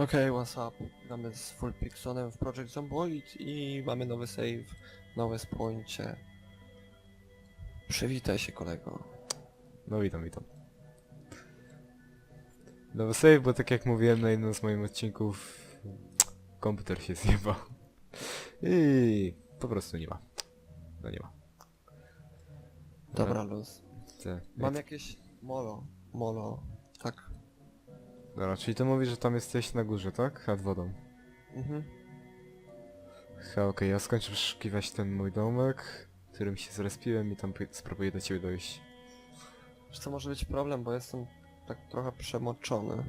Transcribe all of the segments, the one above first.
Okej, what's up? Gramy z Full Pixonem w Project Zomboid i mamy nowy save na West. Przywitaj się kolego. No witam, witam. No save, bo tak jak mówiłem na jednym z moich odcinków, komputer się zjebał. I po prostu nie ma. No nie ma. Dobra, luz. Te, Mam jakieś molo. Molo. Dobra, czyli to mówisz, że tam jesteś na górze, tak? Nad wodą. Mhm. Ha, okej, ja skończę przeszukiwać ten mój domek, w którym się zrespiłem i tam spróbuję do ciebie dojść. Wiesz co może być problem, bo jestem tak trochę przemoczony.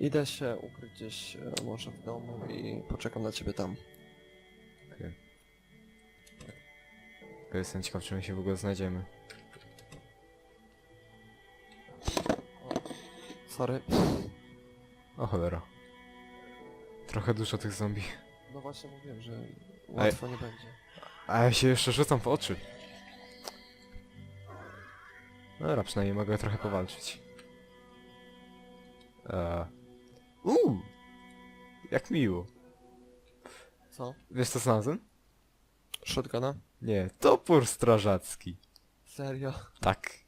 Idę się ukryć gdzieś e, może w domu i poczekam na ciebie tam. Okej. Okay. Jestem ciekaw, czy my się w ogóle znajdziemy. Sorry. O cholera. Trochę dużo tych zombie. No właśnie mówiłem, że łatwo nie będzie. A ja się jeszcze rzucam w oczy. Dobra, przynajmniej mogę trochę powalczyć. Eee. Uuu! Jak miło. Co? Wiesz co znalazłem? Shotguna? Nie, topór strażacki. Serio? Tak.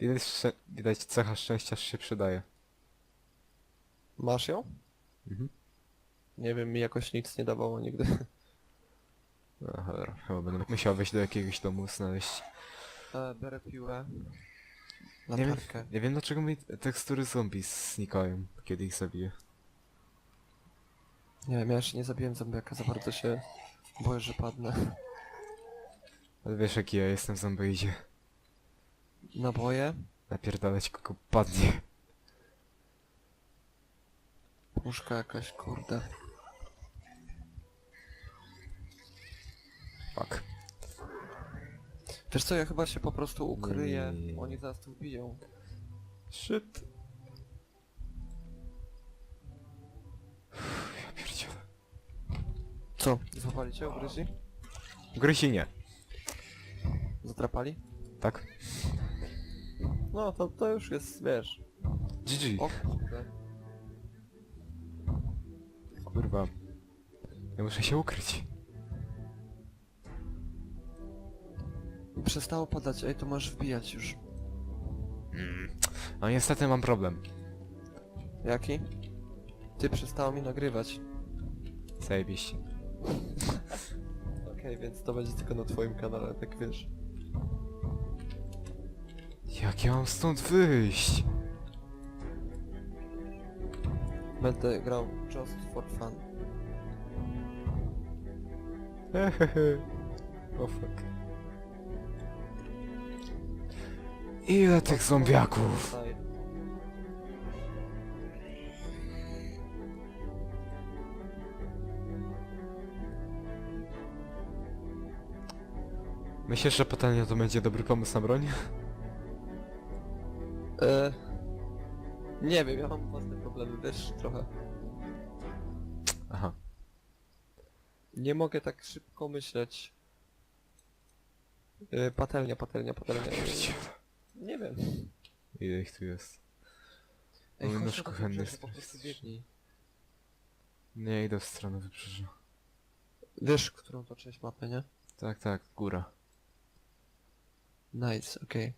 Widać, szczę- widać cecha szczęścia się przydaje. Masz ją? Mhm. Nie wiem, mi jakoś nic nie dawało nigdy. No, cholera, chyba będę musiał wejść do jakiegoś domu znaleźć. E, berę piłę. Nie wiem, Latarkę. nie wiem dlaczego mi tekstury zombie znikają, kiedy ich zabiję. Nie wiem, ja jeszcze nie zabiłem zombiaka, za bardzo się boję, że padnę. Ale wiesz jaki ja jestem w zomboidzie. Naboje? Napierdalać kogo padnie. Puszka jakaś, kurde. Fuck. Wiesz co, ja chyba się po prostu ukryję. Nie, nie, nie. Oni zaraz tu wbiją. Shit. Ja pierdzielę. Co? Złapali cię, ugryźli? Gryzi nie. Zatrapali? Tak? No, to, to już jest, wiesz. GG. O kurde. Kurwa. Ja muszę się ukryć. Przestało padać, ej, to możesz wbijać już. Mm. No niestety mam problem. Jaki? Ty przestało mi nagrywać. Zajebiście. Okej, więc to będzie tylko na twoim kanale, tak wiesz. Jak ja mam stąd wyjść? Będę grał just for fun. Hehehe. O fuck. Ile tych zombiaków? Myślisz, że patelnia to będzie dobry pomysł na broń? E, nie wiem, ja mam własne problemy, wiesz, trochę. Aha. Nie mogę tak szybko myśleć. E, patelnia, patelnia, patelnia. Nie wiem. Ile ich tu jest? Ej, Mój chodź nóż na wybrzeże, jest po prostu biegnij. Nie idę w stronę wybrzeża. Wiesz, którą to część mapy, nie? Tak, tak, góra. Nice, okej.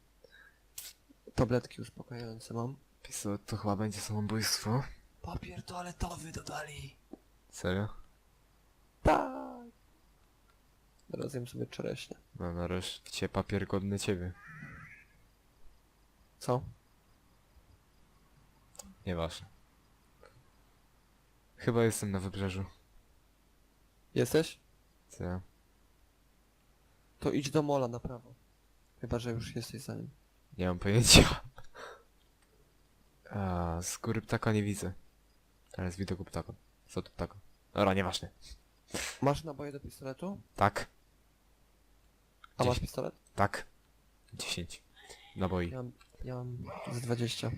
Tabletki uspokajające mam. Pistolet to chyba będzie samobójstwo. Papier toaletowy dodali. Serio? Tak. Teraz jem sobie czereśnie. No nareszcie papier godny ciebie. Co? Nieważne. Chyba jestem na wybrzeżu. Jesteś? Co? To idź do mola na prawo. Chyba, że już jesteś za nim. Nie mam pojęcia. A, z góry ptaka nie widzę. Ale z widoku ptaka. Co to ptaka? Dobra, nieważne. Masz naboje do pistoletu? Tak, A masz Dziesięć. pistolet? tak. 10. Naboi. Ja mam, ja mam z 20.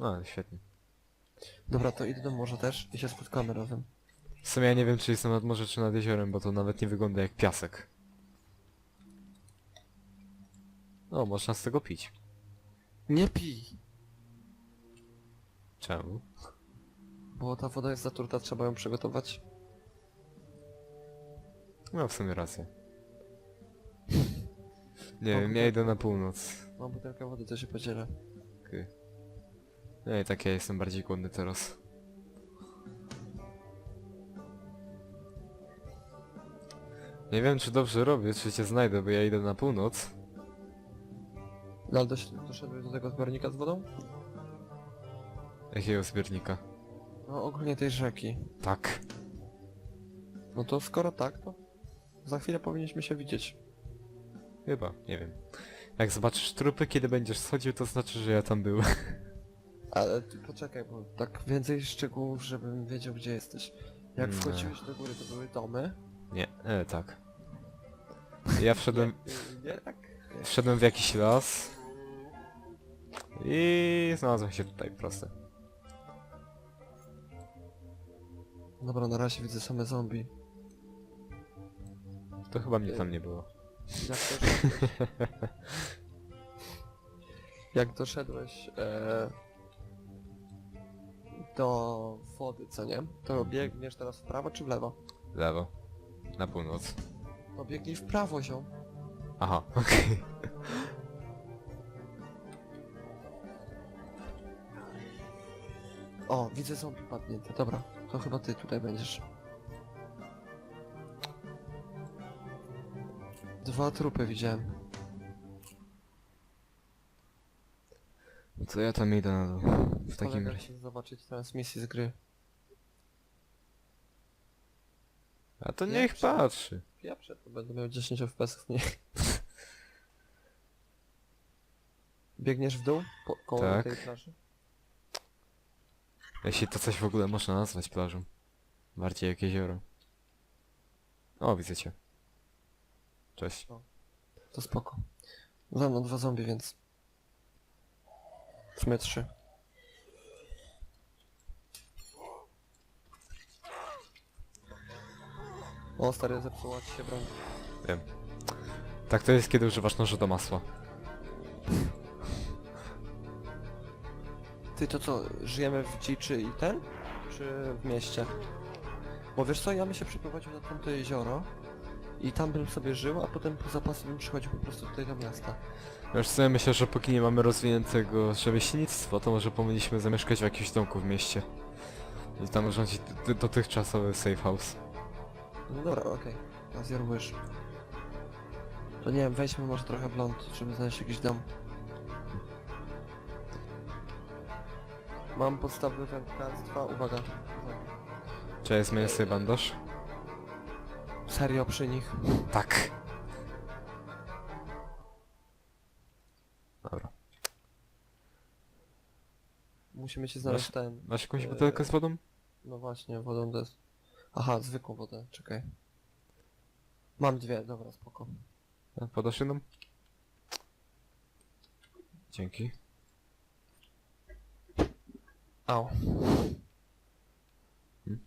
No, świetnie. Dobra, to idę do morza też i się spotkamy razem. W sumie ja nie wiem, czy jestem nad morzem, czy nad jeziorem, bo to nawet nie wygląda jak piasek. No, można z tego pić. Nie pij! Czemu? Bo ta woda jest zatruta, trzeba ją przygotować. No w sumie rację. Nie wiem, ja idę na północ. Mam butelkę wody, to się podzielę. Okej. No i tak ja jestem bardziej głodny teraz. Nie wiem czy dobrze robię, czy cię znajdę, bo ja idę na północ. No ale doś, doszedłeś do tego zbiornika z wodą? Jakiego zbiornika? No ogólnie tej rzeki. Tak. No to skoro tak, to za chwilę powinniśmy się widzieć. Chyba, nie wiem. Jak zobaczysz trupy, kiedy będziesz schodził, to znaczy, że ja tam byłem. Ale ty poczekaj, bo tak więcej szczegółów, żebym wiedział gdzie jesteś. Jak Nie. wchodziłeś do góry, to były domy. Nie, e, tak. Ja wszedłem, Nie, nie tak. wszedłem w jakiś las. I znalazłem się tutaj, proste. Dobra, na razie widzę same zombie. To chyba mnie tam nie było. Jak doszedłeś... Jak doszedłeś e... do wody, co nie? To biegniesz teraz w prawo czy w lewo? Lewo. Na północ. No biegnij w prawo, ziom. Aha, okej. O, widzę zombie padnięte. Dobra, to chyba ty tutaj będziesz. Dwa trupy widziałem. To ja tam idę na dół. W takim Kolega razie. chce zobaczyć transmisję z gry. A to niech przy- patrzy. Pieprze, to będę miał 10 FPS mniej. Biegniesz w dół? Po, koło Tak. tej plaży? Jeśli to coś w ogóle można nazwać plażą. Bardziej jak jezioro. O, widzę cię. Cześć. To spoko. Za mną dwa zombie, więc... W sumie trzy. O, stary, zepsuła ci się broń. Wiem. Tak to jest, kiedy używasz nożu do masła. Ty, to co, żyjemy w dziczy i ten? Czy w mieście? Bo wiesz co, ja bym się przeprowadził na tamto jezioro i tam bym sobie żył, a potem po zapasy bym przychodził po prostu tutaj do miasta. Wiesz co, ja myślę, że póki nie mamy rozwiniętego rzemieślnictwa, to może powinniśmy zamieszkać w jakimś domku w mieście. I tam urządzić d- dotychczasowy safe house. No dobra, okej. Okay. Zjarujesz. To nie wiem, wejdźmy może trochę w ląd, żeby znaleźć jakiś dom. Mam podstawy wędkarstwa, uwaga. Czy zmienię sobie bandaż? Serio przy nich. Tak. Dobra. Musimy ci znaleźć ten. Masz jakąś Eee. butelkę z wodą? No właśnie, wodą des. Aha, zwykłą wodę, czekaj. Mam dwie, dobra, spoko. A, Podasz jedną? Dzięki. Au. Hmm?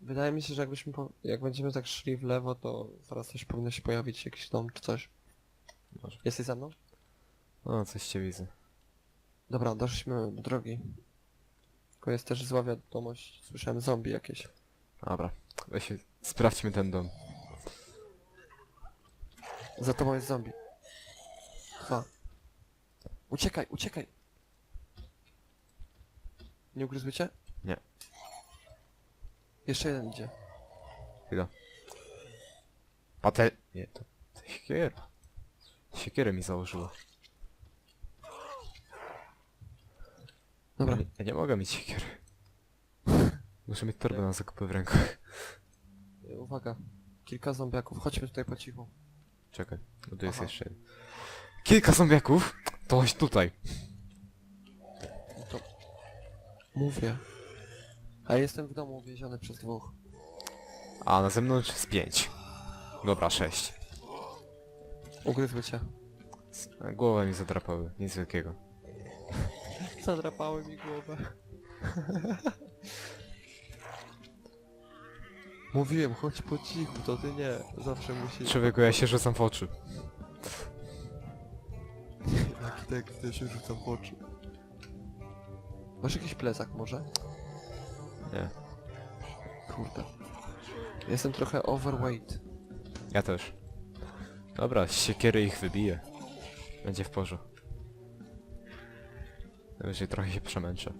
Wydaje mi się, że jakbyśmy po... jak będziemy tak szli w lewo, to zaraz coś powinno się pojawić, jakiś dom czy coś. Może. Jesteś ze mną? O, coś cię widzę. Dobra, doszliśmy do drogi. Tylko jest też zła wiadomość, słyszałem zombie jakieś. Dobra. Weź, sprawdźmy ten dom. Za tobą jest zombie. Dwa. Uciekaj, uciekaj! Nie ugryzły cię? Nie. Jeszcze jeden idzie. Chwila. Patel... Nie, to... to siekiera. Siekierę mi założyło. Dobra, Ja nie, ja nie mogę mieć siekiery. Muszę mieć torbę na zakupy w rękach. uwaga. Kilka zombiaków, chodźmy tutaj po cichu. Czekaj, no tu jest Aha. jeszcze jeden. Kilka zombiaków? To chodź tutaj. To... Mówię. A jestem w domu uwięziony przez dwóch. A na zewnątrz jest pięć. Dobra, sześć. Ugryzły cię. Głowę mi zadrapały, nic wielkiego. Zadrapały mi głowę. Mówiłem, chodź po cichu, to ty nie. Zawsze musisz... Człowieku, ja się rzucam w oczy. Taki tekst, ja się rzucam w oczy. Masz jakiś plecak może? Nie. Kurde. Jestem trochę overweight. Ja też. Dobra, z siekiery ich wybiję. Będzie w porządku. Najwyżej trochę się przemęczę.